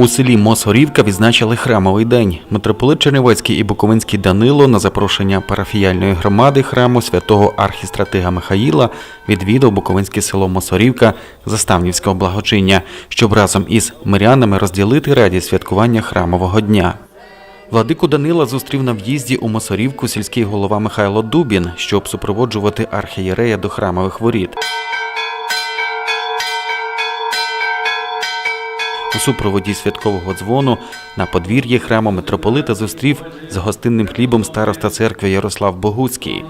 У селі Мосорівка відзначили храмовий день. Митрополит Чернівецький і Буковинський Данило на запрошення парафіяльної громади храму святого архістратига Михаїла відвідав Буковинське село Мосорівка заставнівського благочиння, щоб разом із мирянами розділити радість святкування храмового дня. Владику Данила зустрів на в'їзді у Мосорівку сільський голова Михайло Дубін, щоб супроводжувати архієрея до храмових воріт. У супроводі святкового дзвону на подвір'ї храму митрополита зустрів з гостинним хлібом староста церкви Ярослав Богуцький.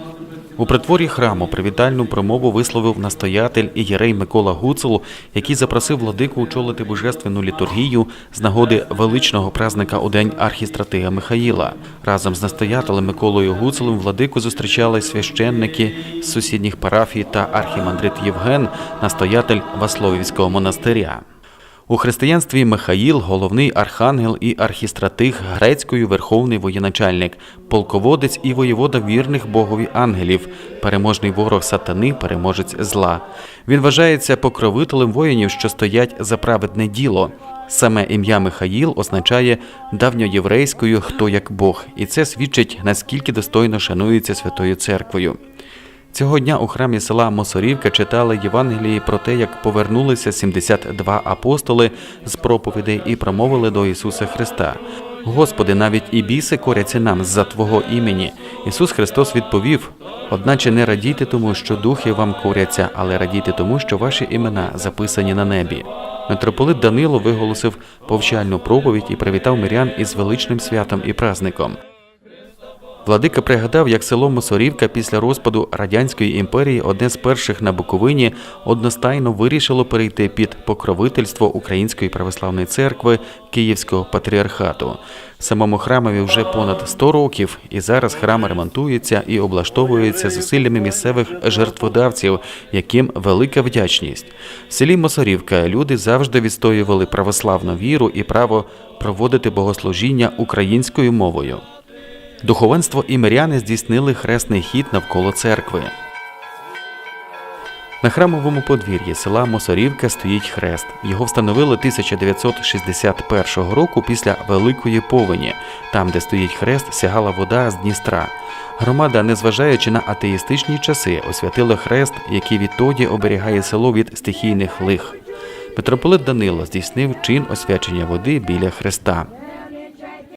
У притворі храму привітальну промову висловив настоятель і єрей Микола Гуцул, який запросив владику очолити божественну літургію з нагоди величного празника у день архістратига Михаїла. Разом з настоятелем Миколою Гуцулем владику зустрічали священники з сусідніх парафій та архімандрит Євген, настоятель Васловівського монастиря. У християнстві Михаїл головний архангел і архістратиг грецькою верховний воєначальник, полководець і воєвода вірних богові ангелів, переможний ворог сатани, переможець зла. Він вважається покровителем воїнів, що стоять за праведне діло. Саме ім'я Михаїл означає давньоєврейською хто як Бог, і це свідчить наскільки достойно шанується Святою Церквою. Цього дня у храмі села Мосорівка читали Євангелії про те, як повернулися 72 апостоли з проповідей і промовили до Ісуса Христа. Господи, навіть і біси коряться нам з-за Твого імені. Ісус Христос відповів: одначе не радійте тому, що духи вам коряться, але радійте тому, що ваші імена записані на небі. Митрополит Данило виголосив повчальну проповідь і привітав мирян із величним святом і праздником. Владика пригадав, як село Мосорівка після розпаду радянської імперії одне з перших на Буковині одностайно вирішило перейти під покровительство Української православної церкви Київського патріархату. Самому храмові вже понад 100 років, і зараз храм ремонтується і облаштовується зусиллями місцевих жертводавців, яким велика вдячність. В селі Мосорівка люди завжди відстоювали православну віру і право проводити богослужіння українською мовою. Духовенство і миряни здійснили хресний хід навколо церкви. На храмовому подвір'ї села Мосорівка стоїть хрест. Його встановили 1961 року після Великої повені. Там, де стоїть хрест, сягала вода з Дністра. Громада, незважаючи на атеїстичні часи, освятила хрест, який відтоді оберігає село від стихійних лих. Митрополит Данило здійснив чин освячення води біля хреста.